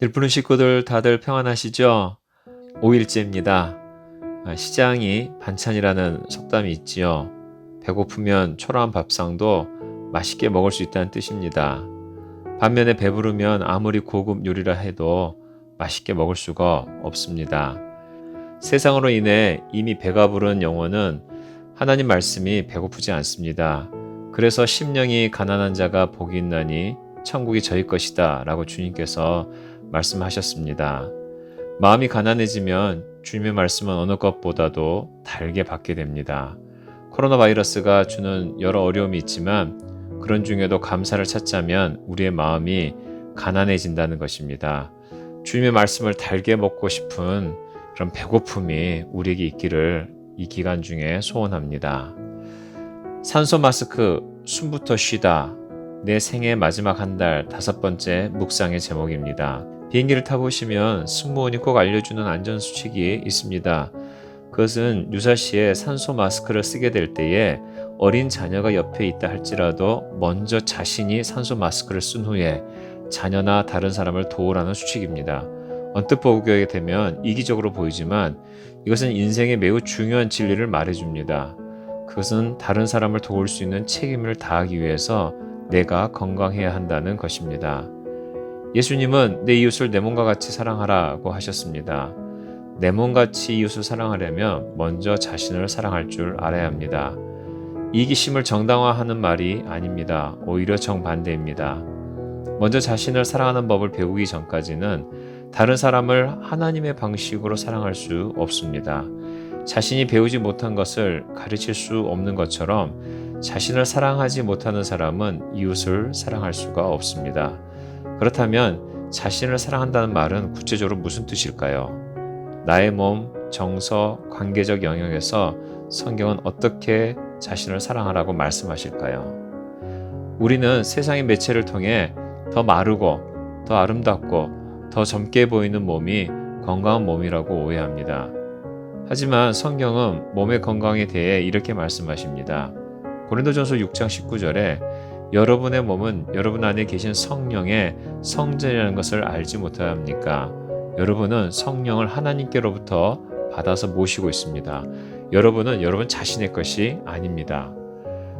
늘푸른 식구들 다들 평안하시죠? 5일째입니다. 아, 시장이 반찬이라는 속담이 있지요. 배고프면 초라한 밥상도 맛있게 먹을 수 있다는 뜻입니다. 반면에 배부르면 아무리 고급 요리라 해도 맛있게 먹을 수가 없습니다. 세상으로 인해 이미 배가 부른 영혼은 하나님 말씀이 배고프지 않습니다. 그래서 심령이 가난한 자가 복이 있나니 천국이 저희 것이다 라고 주님께서 말씀하셨습니다. 마음이 가난해지면 주님의 말씀은 어느 것보다도 달게 받게 됩니다. 코로나 바이러스가 주는 여러 어려움이 있지만 그런 중에도 감사를 찾자면 우리의 마음이 가난해진다는 것입니다. 주님의 말씀을 달게 먹고 싶은 그런 배고픔이 우리에게 있기를 이 기간 중에 소원합니다. 산소 마스크 숨부터 쉬다 내 생애 마지막 한 달 다섯 번째 묵상의 제목입니다. 비행기를 타보시면 승무원이 꼭 알려주는 안전수칙이 있습니다. 그것은 유사시에 산소 마스크를 쓰게 될 때에 어린 자녀가 옆에 있다 할지라도 먼저 자신이 산소 마스크를 쓴 후에 자녀나 다른 사람을 도우라는 수칙입니다. 언뜻 보게 되면 이기적으로 보이지만 이것은 인생의 매우 중요한 진리를 말해줍니다. 그것은 다른 사람을 도울 수 있는 책임을 다하기 위해서 내가 건강해야 한다는 것입니다. 예수님은 내 이웃을 내 몸과 같이 사랑하라고 하셨습니다. 내 몸같이 이웃을 사랑하려면 먼저 자신을 사랑할 줄 알아야 합니다. 이기심을 정당화하는 말이 아닙니다. 오히려 정반대입니다. 먼저 자신을 사랑하는 법을 배우기 전까지는 다른 사람을 하나님의 방식으로 사랑할 수 없습니다. 자신이 배우지 못한 것을 가르칠 수 없는 것처럼 자신을 사랑하지 못하는 사람은 이웃을 사랑할 수가 없습니다. 그렇다면 자신을 사랑한다는 말은 구체적으로 무슨 뜻일까요? 나의 몸, 정서, 관계적 영역에서 성경은 어떻게 자신을 사랑하라고 말씀하실까요? 우리는 세상의 매체를 통해 더 마르고 더 아름답고 더 젊게 보이는 몸이 건강한 몸이라고 오해합니다. 하지만 성경은 몸의 건강에 대해 이렇게 말씀하십니다. 고린도전서 6장 19절에 여러분의 몸은 여러분 안에 계신 성령의 성전이라는 것을 알지 못합니까? 여러분은 성령을 하나님께로부터 받아서 모시고 있습니다. 여러분은 여러분 자신의 것이 아닙니다.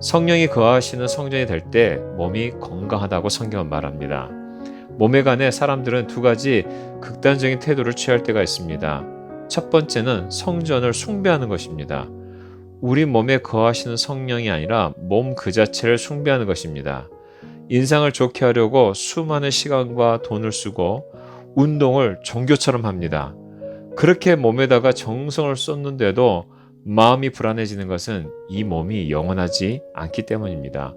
성령이 거하시는 성전이 될 때 몸이 건강하다고 성경은 말합니다. 몸에 관해 사람들은 두 가지 극단적인 태도를 취할 때가 있습니다. 첫 번째는 성전을 숭배하는 것입니다. 우리 몸에 거하시는 성령이 아니라 몸 그 자체를 숭배하는 것입니다. 인상을 좋게 하려고 수많은 시간과 돈을 쓰고 운동을 종교처럼 합니다. 그렇게 몸에다가 정성을 쏟는데도 마음이 불안해지는 것은 이 몸이 영원하지 않기 때문입니다.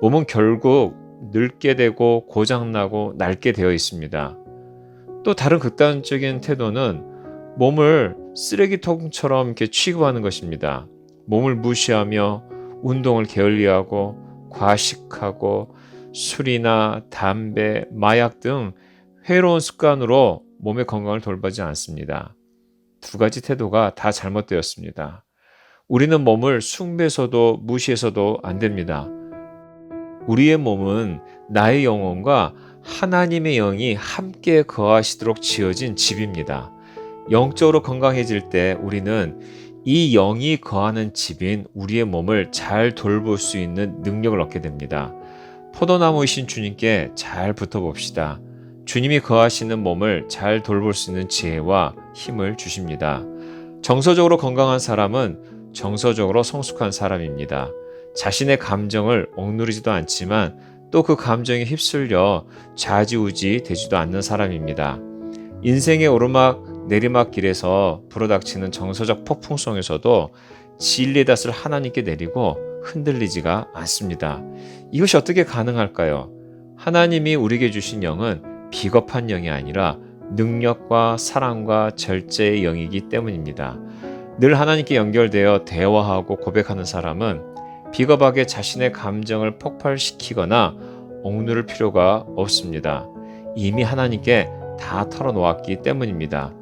몸은 결국 늙게 되고 고장나고 낡게 되어 있습니다. 또 다른 극단적인 태도는 몸을 쓰레기통처럼 이렇게 취급하는 것입니다. 몸을 무시하며 운동을 게을리하고 과식하고 술이나 담배, 마약 등 해로운 습관으로 몸의 건강을 돌보지 않습니다. 두 가지 태도가 다 잘못되었습니다. 우리는 몸을 숭배해서도 무시해서도 안 됩니다. 우리의 몸은 나의 영혼과 하나님의 영이 함께 거하시도록 지어진 집입니다. 영적으로 건강해질 때 우리는 이 영이 거하는 집인 우리의 몸을 잘 돌볼 수 있는 능력을 얻게 됩니다. 포도나무이신 주님께 잘 붙어봅시다. 주님이 거하시는 몸을 잘 돌볼 수 있는 지혜와 힘을 주십니다. 정서적으로 건강한 사람은 정서적으로 성숙한 사람입니다. 자신의 감정을 억누르지도 않지만 또 그 감정에 휩쓸려 좌지우지 되지도 않는 사람입니다. 인생의 오르막 내리막 길에서 불어닥치는 정서적 폭풍 속에서도 진리의 닷을 하나님께 내리고 흔들리지가 않습니다. 이것이 어떻게 가능할까요? 하나님이 우리에게 주신 영은 비겁한 영이 아니라 능력과 사랑과 절제의 영이기 때문입니다. 늘 하나님께 연결되어 대화하고 고백하는 사람은 비겁하게 자신의 감정을 폭발시키거나 억누를 필요가 없습니다. 이미 하나님께 다 털어놓았기 때문입니다.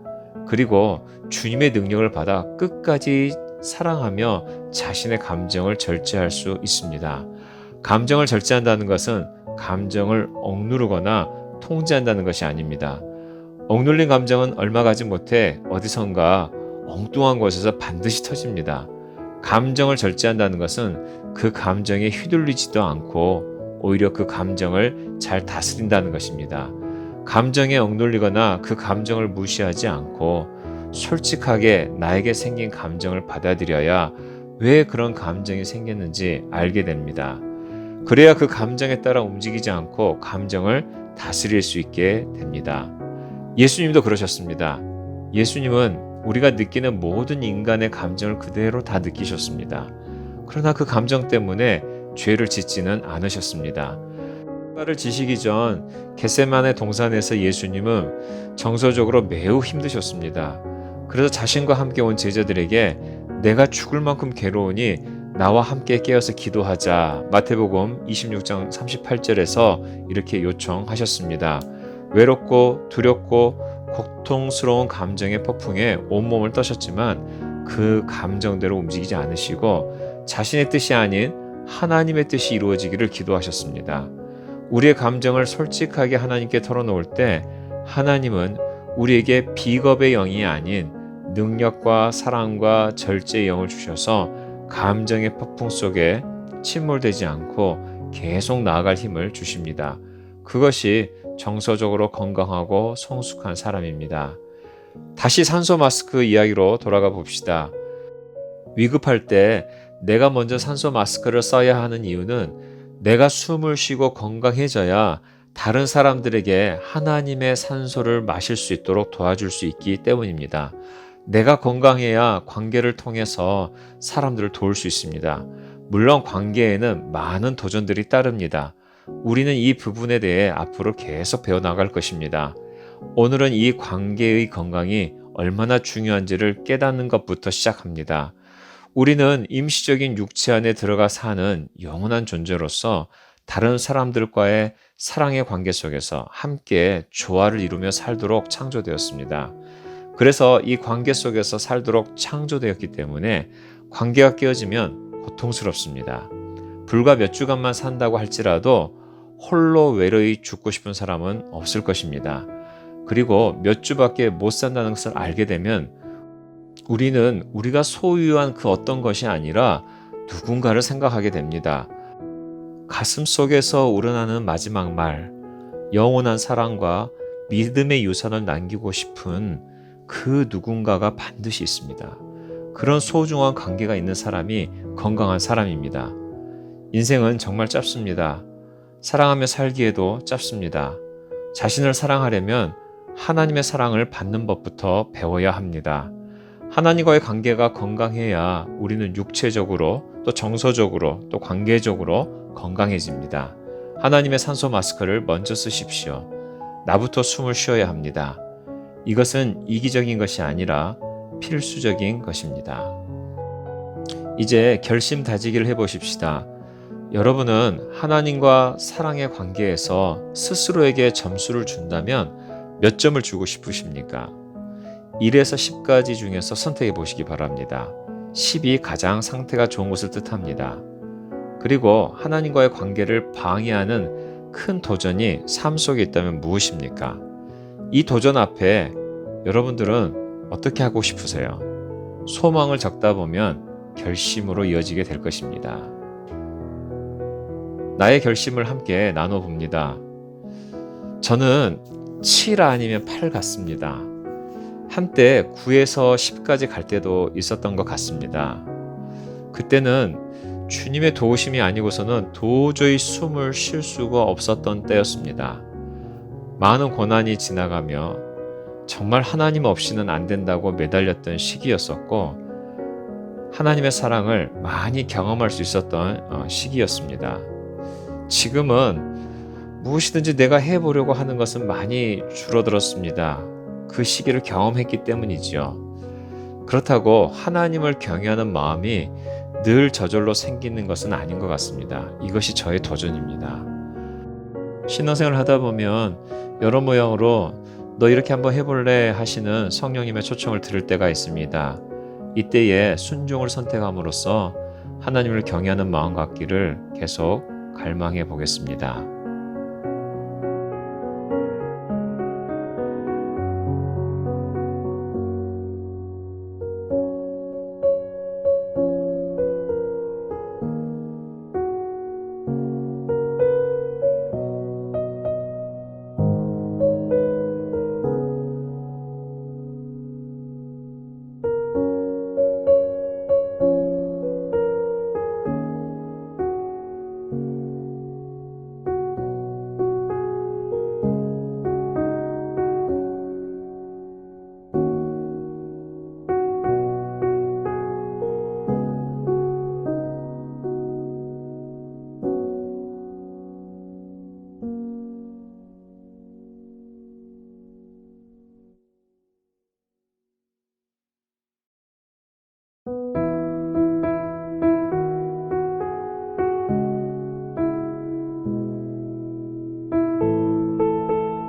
그리고 주님의 능력을 받아 끝까지 사랑하며 자신의 감정을 절제할 수 있습니다. 감정을 절제한다는 것은 감정을 억누르거나 통제한다는 것이 아닙니다. 억눌린 감정은 얼마 가지 못해 어디선가 엉뚱한 곳에서 반드시 터집니다. 감정을 절제한다는 것은 그 감정에 휘둘리지도 않고 오히려 그 감정을 잘 다스린다는 것입니다. 감정에 억눌리거나 그 감정을 무시하지 않고 솔직하게 나에게 생긴 감정을 받아들여야 왜 그런 감정이 생겼는지 알게 됩니다. 그래야 그 감정에 따라 움직이지 않고 감정을 다스릴 수 있게 됩니다. 예수님도 그러셨습니다. 예수님은 우리가 느끼는 모든 인간의 감정을 그대로 다 느끼셨습니다. 그러나 그 감정 때문에 죄를 짓지는 않으셨습니다. 를 지시기 전 겟세만의 동산에서 예수님은 정서적으로 매우 힘드셨습니다. 그래서 자신과 함께 온 제자들에게 내가 죽을 만큼 괴로우니 나와 함께 깨어서 기도하자. 마태복음 26장 38절에서 이렇게 요청하셨습니다. 외롭고 두렵고 고통스러운 감정의 폭풍에 온몸을 떠셨지만 그 감정대로 움직이지 않으시고 자신의 뜻이 아닌 하나님의 뜻이 이루어지기를 기도하셨습니다. 우리의 감정을 솔직하게 하나님께 털어놓을 때 하나님은 우리에게 비겁의 영이 아닌 능력과 사랑과 절제의 영을 주셔서 감정의 폭풍 속에 침몰되지 않고 계속 나아갈 힘을 주십니다. 그것이 정서적으로 건강하고 성숙한 사람입니다. 다시 산소 마스크 이야기로 돌아가 봅시다. 위급할 때 내가 먼저 산소 마스크를 써야 하는 이유는 내가 숨을 쉬고 건강해져야 다른 사람들에게 하나님의 산소를 마실 수 있도록 도와줄 수 있기 때문입니다. 내가 건강해야 관계를 통해서 사람들을 도울 수 있습니다. 물론 관계에는 많은 도전들이 따릅니다. 우리는 이 부분에 대해 앞으로 계속 배워나갈 것입니다. 오늘은 이 관계의 건강이 얼마나 중요한지를 깨닫는 것부터 시작합니다. 우리는 임시적인 육체 안에 들어가 사는 영원한 존재로서 다른 사람들과의 사랑의 관계 속에서 함께 조화를 이루며 살도록 창조되었습니다. 그래서 이 관계 속에서 살도록 창조되었기 때문에 관계가 깨어지면 고통스럽습니다. 불과 몇 주간만 산다고 할지라도 홀로 외로이 죽고 싶은 사람은 없을 것입니다. 그리고 몇 주밖에 못 산다는 것을 알게 되면 우리는 우리가 소유한 그 어떤 것이 아니라 누군가를 생각하게 됩니다. 가슴 속에서 우러나는 마지막 말, 영원한 사랑과 믿음의 유산을 남기고 싶은 그 누군가가 반드시 있습니다. 그런 소중한 관계가 있는 사람이 건강한 사람입니다. 인생은 정말 짧습니다. 사랑하며 살기에도 짧습니다. 자신을 사랑하려면 하나님의 사랑을 받는 법부터 배워야 합니다. 하나님과의 관계가 건강해야 우리는 육체적으로 또 정서적으로 또 관계적으로 건강해집니다. 하나님의 산소 마스크를 먼저 쓰십시오. 나부터 숨을 쉬어야 합니다. 이것은 이기적인 것이 아니라 필수적인 것입니다. 이제 결심 다지기를 해보십시다. 여러분은 하나님과 사랑의 관계에서 스스로에게 점수를 준다면 몇 점을 주고 싶으십니까? 1에서 10까지 중에서 선택해 보시기 바랍니다. 10이 가장 상태가 좋은 것을 뜻합니다. 그리고 하나님과의 관계를 방해하는 큰 도전이 삶 속에 있다면 무엇입니까? 이 도전 앞에 여러분들은 어떻게 하고 싶으세요? 소망을 적다 보면 결심으로 이어지게 될 것입니다. 나의 결심을 함께 나눠봅니다. 저는 7 아니면 8 같습니다. 한때 9에서 10까지 갈 때도 있었던 것 같습니다. 그때는 주님의 도우심이 아니고서는 도저히 숨을 쉴 수가 없었던 때였습니다. 많은 고난이 지나가며 정말 하나님 없이는 안 된다고 매달렸던 시기였었고, 하나님의 사랑을 많이 경험할 수 있었던 어, 시기였습니다. 지금은 무엇이든지 내가 해보려고 하는 것은 많이 줄어들었습니다. 그 시기를 경험했기 때문이지요. 그렇다고 하나님을 경외하는 마음이 늘 저절로 생기는 것은 아닌 것 같습니다. 이것이 저의 도전입니다. 신앙생활 하다 보면 여러 모양으로 너 이렇게 한번 해볼래 하시는 성령님의 초청을 들을 때가 있습니다. 이때에 순종을 선택함으로써 하나님을 경외하는 마음 갖기를 계속 갈망해 보겠습니다.